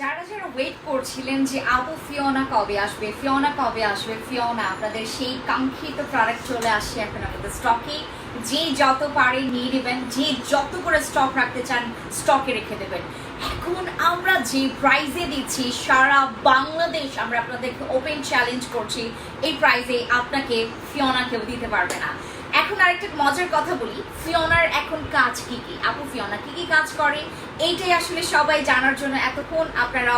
যারা যারা ওয়েট করছিলেন যে আপু ফিওনা কবে আসবে, ফিওনা কবে আসবে, ফিওনা, আপনাদের সেই কাঙ্ক্ষিত প্রোডাক্ট চলে আসছে এখন আমাদের স্টকে যে যত পারে নিয়ে নেবেন, যে যত করে স্টক রাখতে চান স্টকে রেখে দেবেন। এখন আমরা যে প্রাইজে দিচ্ছি, সারা বাংলাদেশ আমরা আপনাদেরকে ওপেন চ্যালেঞ্জ করছি, এই প্রাইজে আপনাকে ফিওনা কেউ দিতে পারবে না। এখন আরেকটা মজার কথা বলি। ফিওনার এখন কাজ কি কি? আপু, ফিওনা কি কি কাজ করে? এইটাই আসলে সবাই জানার জন্য এতক্ষণ আপনারা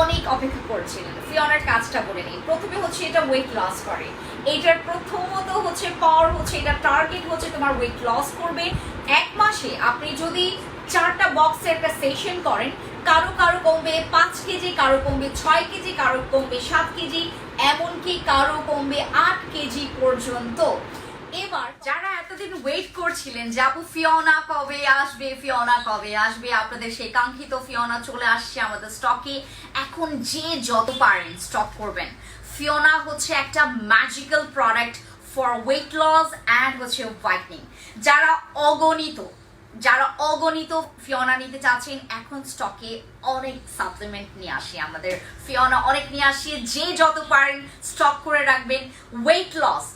অনেক অপেক্ষা করছিলেন। ফিওনার কাজটা বলে নিই। প্রথমে হচ্ছে এটা ওয়েট লস করে। এইটার প্রথমত হচ্ছে পাওয়ার হচ্ছে এটা টার্গেট হচ্ছে তোমার ওয়েট লস করবে। এক মাসে আপনি যদি চারটা বক্সের একটা সেশন করেন, কারও কারও কমবে পাঁচ কেজি, কারও কমবে ছয় কেজি, কারও কমবে সাত কেজি, এমনকি কারও কমবে আট কেজি পর্যন্ত। এবার যারা এতদিন ওয়েট করছিলেন যে, আপু, ফিওনা কবে আসবে? ফিওনা কবে আসবে? আপনাদের সেই কাঙ্ক্ষিত ফিওনা চলে আসছে আমাদের স্টকে এখন যে যত পারেন স্টক করবেন। ফিওনা হচ্ছে একটা magical product for weight loss and হচ্ছে হোয়াইটনিং যারা অগণিত যারা অগণিত ফিওনা নিতে চাচ্ছেন, এখন স্টকে অনেক সাপ্লিমেন্ট নিয়ে আসি আমাদের। ফিওনা অনেক নিয়ে আসি। যে যত পারেন স্টক করে রাখবেন। ওয়েট লস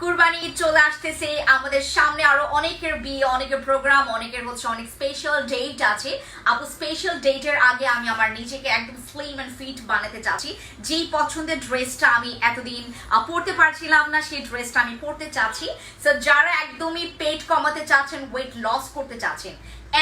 কুরবানি চলে আসতেছে। আমাদের সামনে আরও অনেকের বিয়ে, অনেকের প্রোগ্রাম অনেকের হচ্ছে অনেক স্পেশাল ডেট আছে। আপু স্পেশাল ডেটের আগে আমি আমার নিজেকে একদম স্লিম অ্যান্ড ফিট বানাতে চাচ্ছি। যেই পছন্দের ড্রেসটা আমি এতদিন পরতে পারছিলাম না, সেই ড্রেসটা আমি পরতে চাচ্ছি। সো যারা একদমই পেট কমাতে চাচ্ছেন ওয়েট লস করতে চাচ্ছেন,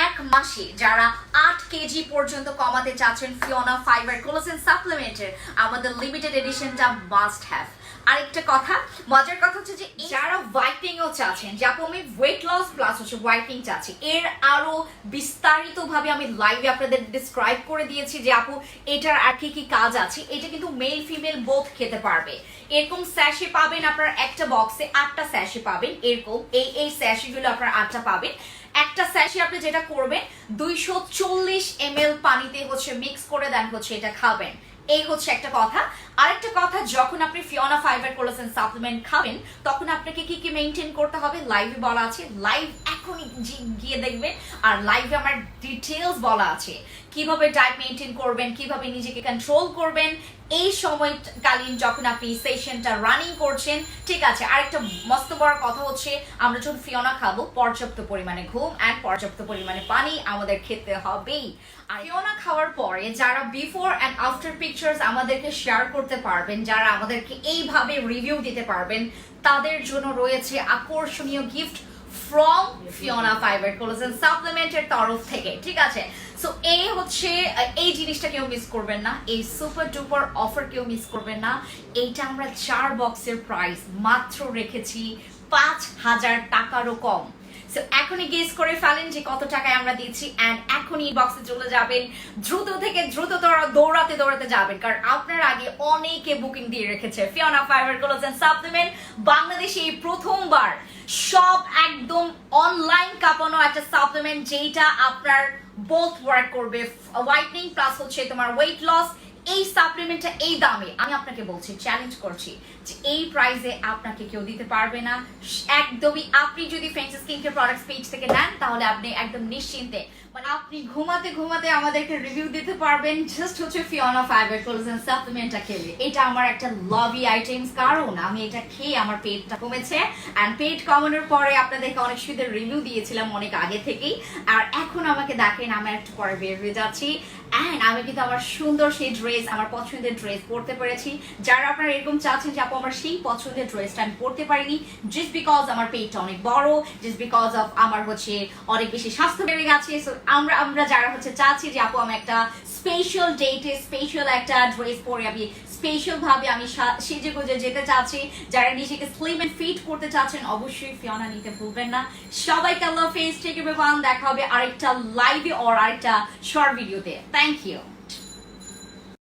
এক মাসে যারা আট কেজি পর্যন্ত কমাতে চাচ্ছেন ফিওনা ফাইবার কোলোসেন সাপ্লিমেন্টের আমাদের লিমিটেড এডিশনটা মাস্ট হ্যাভ আরেকটা কথা, মজার কথা হচ্ছে যে যারা হোয়াইটিং ও চাচ্ছেন, যে আপু আমি ওয়েট লস প্লাস হচ্ছে হোয়াইটিং চাচ্ছি, এর আরও বিস্তারিত ভাবে আমি লাইভে আপনাদের ডিসক্রাইব করে দিয়েছি যে আপু এটার আর কি কি কাজ আছে। এটা কিন্তু মেল ফিমেল বোথ খেতে পারবে। এরকম স্যাশে পাবেন আপনার একটা বক্সে আটটা স্যাশে পাবেন, এরকম এই এই স্যাশগুলো আপনার আটটা পাবেন। একটা স্যাশে আপনি যেটা করবেন, দুইশো চল্লিশ এম পানিতে হচ্ছে মিক্স করে দেন, হচ্ছে এটা খাবেন। এই হচ্ছে একটা কথা। আরেকটা কথা, যখন আপনি ফিওনা ফাইবার কোলাসেন সাপ্লিমেন্ট খাবেন, তখন আপনাকে কি কি মেনটেন করতে হবে? লাইভে বলা আছে লাইভ জি- গিয়ে দেখবেন। আর লাইভে আমার ডিটেলস বলা আছে। কীভাবে ডায়েট মেনটেন করবেন, কীভাবে নিজেকে কন্ট্রোল করবেন, এই সময়কালীন যখন আপনি সেশনটা রানিং করছেন, ঠিক আছে, আরেকটা মস্ত বড় কথা হচ্ছে, আমরা যখন ফিওনা খাব, পর্যাপ্ত পরিমাণে ঘুম অ্যান্ড পর্যাপ্ত পরিমাণে পানি আমাদের খেতে হবেই। আর ফিওনা খাওয়ার পরে যারা বিফোর অ্যান্ড আফটার পিকচার্স আমাদেরকে শেয়ার করতে পারবেন, যারা আমাদেরকে এইভাবে রিভিউ দিতে পারবেন, তাদের জন্য রয়েছে আকর্ষণীয় gift from Fiona fibre collagen সাপ্লিমেন্টের তরফ থেকে, ঠিক আছে? সো এই হচ্ছে এই জিনিসটা কেউ মিস করবেন না, এই সুপার ডুপার অফার কেউ মিস করবেন না। এইটা আমরা চার বক্সের প্রাইস মাত্র রেখেছি, পাঁচ হাজার টাকারও কম। So, এখনই গেস করে ফেলেন যে কত টাকায় আমরা দিচ্ছি অ্যান্ড এখনই বক্সে চলে যাবেন। দ্রুত থেকে দ্রুত দৌড়া- দৌড়াতে দৌড়াতে যাবেন। কারণ আপনার আগে অনেকে বুকিং দিয়ে রেখেছে। ফিওনা ফাইবার কোলোজেন সাপ্লিমেন্ট বাংলাদেশে এই প্রথমবার সব একদম অনলাইন কাঁপানো একটা সাপ্লিমেন্ট যেটা আপনার বোথ ওয়ার্ক করবে। হোয়াইটনিং প্লাস হচ্ছে তোমার ওয়েট লস এই সাপ্লিমেন্টটা এই দামে আমি আপনাকে বলছি চ্যালেঞ্জ করছি যে এই প্রাইসে আপনাকে কেউ দিতে পারবে না। একদমই আপনি যদি fancy skin care products page থেকে নেন, তাহলে আপনি একদম নিশ্চিন্তে মানে আপনি ঘুমাতে ঘুমাতে আমাদেরকে রিভিউ দিতে পারবেন। জাস্ট হচ্ছে ফিওনা ফাইবার কোলাজেন সাপ্লিমেন্টটা খেলে এটা আমার একটা লাভি আইটেমস কারণ আমি এটা খেয়ে আমার পেটটা কমেছে অ্যান্ড পেট কমানোর পরে আপনাদেরকে অনেক সুবিধার রিভিউ দিয়েছিলাম অনেক আগে থেকেই। আর এখন আমাকে দেখেন, আমি একটু পরে বের হয়ে যাচ্ছি। অ্যান্ড আমি কিন্তু আমার সুন্দর সেই ড্রেস আমার পছন্দের ড্রেস পরতে পেরেছি। যারা আপনারা এরকম চাচ্ছেন যে, আপু, আমার সেই পছন্দের ড্রেসটা আমি পরতে পারিনি জাস্ট বিকজ আমার পেটটা অনেক বড় জাস্ট বিকজ অফ আমার হচ্ছে অনেক বেশি স্বাস্থ্য বেড়ে গেছে। সো আমরা আমরা যারা হচ্ছে চাচ্ছি যে, আপু, আমি একটা স্পেশাল ডেটে স্পেশাল একটা ড্রেস পরে আমি স্পেশাল ভাবে আমি সেজে গুজে যেতে চাচ্ছি। যারা নিজেকে স্লিম এন্ড ফিট করতে চাচ্ছেন, অবশ্যই ফিওনা নিতে ভুলবেন না। সবাইকে আল্লাহ ফেস থেকে দেখা হবে আরেকটা লাইভে ওর আরেকটা শর্ট ভিডিওতে Thank you.